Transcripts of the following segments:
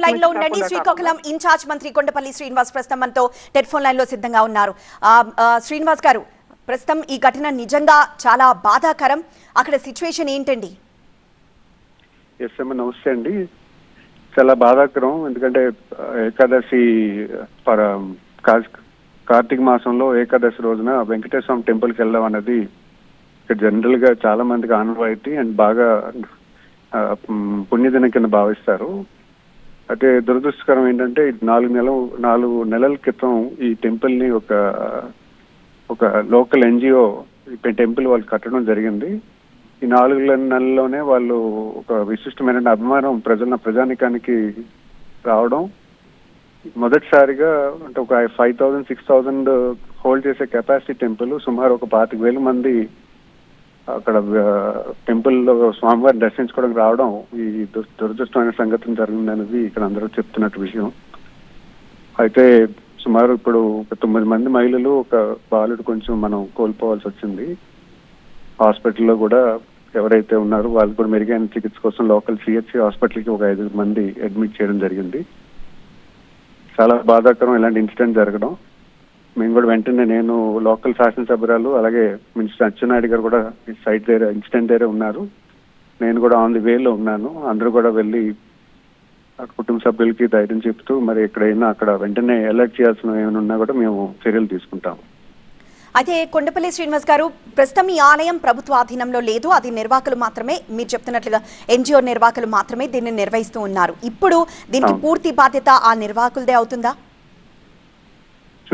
Telephone లైన్లో ఉండండి. Srikakulam incharge మంత్రి కొండపల్లి శ్రీనివాస్ ప్రస్తుతం మనతో టెలిఫోన్ లైన్లో సిద్ధంగా ఉన్నారు. శ్రీనివాస్ గారు ప్రస్తుతం ఈ ఘటన నిజంగా చాలా బాధాకరం. అక్కడ సిచ్యువేషన్ ఏంటండి? నమస్తే అండి. చాలా బాధాకరం. ఎందుకంటే ఏకాదశి కార్తీక మాసంలో ఏకాదశి రోజున వెంకటేశ్వర స్వామి టెంపుల్కి వెళ్ళడం అనేది ఇక్కడ జనరల్గా చాలా మందికి ఆనవాయితీ అండ్ బాగా పుణ్యదినం కింద భావిస్తారు. అంటే దురదృష్టకరం ఏంటంటే నాలుగు నెలలు నాలుగు నెలల క్రితం ఈ టెంపుల్ని ఒక ఒక లోకల్ ఎన్జిఓ టెంపుల్ వాళ్ళు కట్టడం జరిగింది. ఈ నాలుగు నెలల్లోనే వాళ్ళు ఒక విశిష్టమైన అభిమానం ప్రజల ప్రజానికానికి రావడం. మొదటిసారిగా అంటే ఒక five thousand six thousand hold చేసే కెపాసిటీ టెంపుల్ సుమారు ఒక పాతిక వేల మంది అక్కడ టెంపుల్లో స్వామివారి దర్శించుకోవడానికి రావడం ఈ దురదృష్టమైన దురదృష్టమైన సంగతి జరిగిందనేది ఇక్కడ అందరూ చెప్తున్నట్టు విషయం. అయితే సుమారు ఇప్పుడు ఒక తొమ్మిది మంది మహిళలు ఒక బాలుడు కొంచెం మనం కోల్పోవాల్సి వచ్చింది. హాస్పిటల్లో కూడా ఎవరైతే ఉన్నారో వాళ్ళు కూడా మెరుగైన చికిత్స కోసం లోకల్ సిహెచ్సి హాస్పిటల్కి ఒక ఐదు మంది అడ్మిట్ చేయడం జరిగింది. చాలా బాధాకరం ఇలాంటి ఇన్సిడెంట్ జరగడం. మేము కూడా వెంటనే నేను లోకల్ శాసనసభ్యురాలు అలాగే మినిస్టర్ అచ్చెన్నాయుడు గారు కూడా సైట్ దగ్గర ఇన్సిడెంట్ దగ్గర ఉన్నారు. నేను కూడా ఆన్ ది వేలో ఉన్నాను. అందరూ కూడా వెళ్ళి కుటుంబ సభ్యులకి ధైర్యం చెప్తూ మరి ఎక్కడైనా అక్కడ వెంటనే అలర్ట్ చేయాల్సిన ఏమైనా ఉన్నా కూడా మేము చర్యలు తీసుకుంటాము అయితే కొండపల్లి శ్రీనివాస్ గారు ప్రస్తుతం ఈ ఆలయం ప్రభుత్వ ఆధీనంలో లేదు. అది నిర్వాహకులు మాత్రమే మీరు చెప్తున్నట్లుగా ఎన్జిఓ నిర్వాహకులు మాత్రమే దీన్ని నిర్వహిస్తూ ఉన్నారు. ఇప్పుడు దీనికి. పూర్తి బాధ్యత ఆ నిర్వాహకులదే అవుతుందా?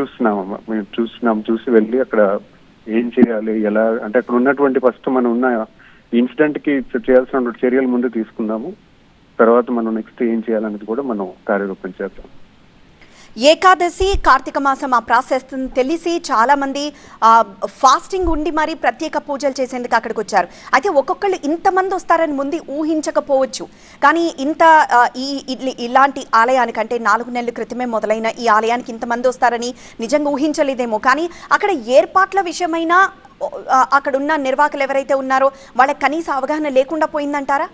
చూస్తున్నామమ్మా మేము చూస్తున్నాం చూసి వెళ్ళి అక్కడ ఏం చేయాలి ఎలా అంటే అక్కడ ఉన్నటువంటి ఫస్ట్ మనం ఉన్న ఇన్సిడెంట్కి చేయాల్సిన చర్యలు ముందు తీసుకుందాము. తర్వాత మనం నెక్స్ట్ ఏం చేయాలనేది కూడా మనం కార్యరూపం చేద్దాం. ఏకాదశి కార్తీక మాసం ఆ ప్రాసెస్ తెలిసి చాలామంది ఫాస్టింగ్ ఉండి మరి ప్రత్యేక పూజలు చేసేందుకు అక్కడికి వచ్చారు. అయితే ఒక్కొక్కళ్ళు ఇంతమంది వస్తారని ముందు ఊహించకపోవచ్చు. కానీ ఇంత ఈ ఇలాంటి ఆలయానికి అంటే నాలుగు నెలల క్రితమే మొదలైన ఈ ఆలయానికి ఇంతమంది వస్తారని నిజంగా ఊహించలేదేమో. కానీ అక్కడ ఏర్పాట్ల విషయమైన అక్కడ ఉన్న నిర్వాహకులు ఎవరైతే ఉన్నారో వాళ్ళకి కనీస అవగాహన లేకుండా పోయిందంటారా?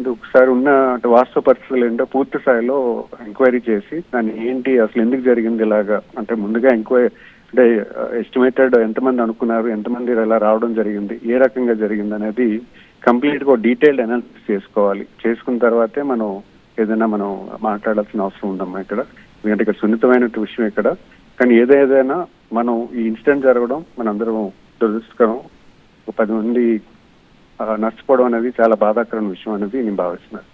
అంటే ఒకసారి ఉన్న అంటే వాస్తవ పరిస్థితులు ఏంటో పూర్తి స్థాయిలో ఎంక్వైరీ చేసి దాన్ని ఏంటి అసలు ఎందుకు జరిగింది ఇలాగా? అంటే ముందుగా ఎంక్వైరీ అంటే uh, ఎస్టిమేటెడ్ ఎంతమంది అనుకున్నారు ఎంతమంది ఇలా రావడం జరిగింది ఏ రకంగా జరిగింది అనేది కంప్లీట్గా డీటెయిల్డ్ అనాలిసిస్ చేసుకోవాలి. చేసుకున్న తర్వాతే మనం ఏదైనా మనం మాట్లాడాల్సిన అవసరం ఉందమ్మా ఇక్కడ. ఎందుకంటే ఇక్కడ సున్నితమైన విషయం ఇక్కడ. కానీ ఏదేదైనా మనం ఈ ఇన్సిడెంట్ జరగడం మనందరం దురదృష్టకరం. ఒక పది మంది నష్టపోవడం అనేది చాలా బాధాకరమైన విషయం అనేది నేను భావిస్తున్నాను.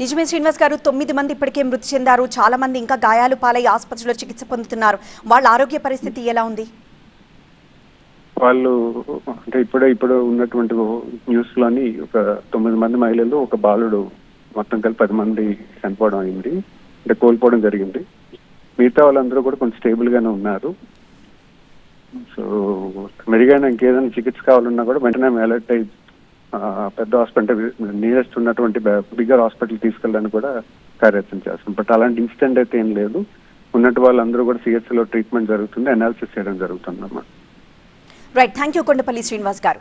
నిజమే శ్రీనివాస్ గారు తొమ్మిది మంది ఇప్పటికే మృతి చెందారు. చాలా మంది ఇంకా గాయాలు పాలై ఆసుపత్రిలో చికిత్స పొందుతున్నారు. వాళ్ళ ఆరోగ్య పరిస్థితి ఎలా ఉంది? వాళ్ళు అంటే ఇప్పుడే ఇప్పుడు ఉన్నటువంటి న్యూస్లోని ఒక తొమ్మిది మంది మహిళలు ఒక బాలుడు మొత్తం కలిపి పది మంది చనిపోవడం అయింది. అంటే కోల్పోవడం జరిగింది. మిగతా వాళ్ళందరూ కూడా కొంచెం స్టేబుల్ గానే ఉన్నారు. సో మెరుగైన ఇంకేదైనా చికిత్స కావాలన్నా కూడా వెంటనే అలర్ట్ అయ్యి పెద్ద హాస్పిటల్ నియరెస్ట్ ఉన్నటువంటి బిగ్గర్ హాస్పిటల్ తీసుకెళ్ళడానికి కూడా కార్యాచరణ చేస్తాం. బట్ అలాంటి ఇన్సిడెంట్ అయితే ఏం లేదు. ఉన్నట్టు వాళ్ళందరూ కూడా సిహెచ్లో ట్రీట్మెంట్ జరుగుతుంది అనాలిసిస్ చేయడం జరుగుతుంది అన్నమాట right thank you Kondapalli Srinivas గారు.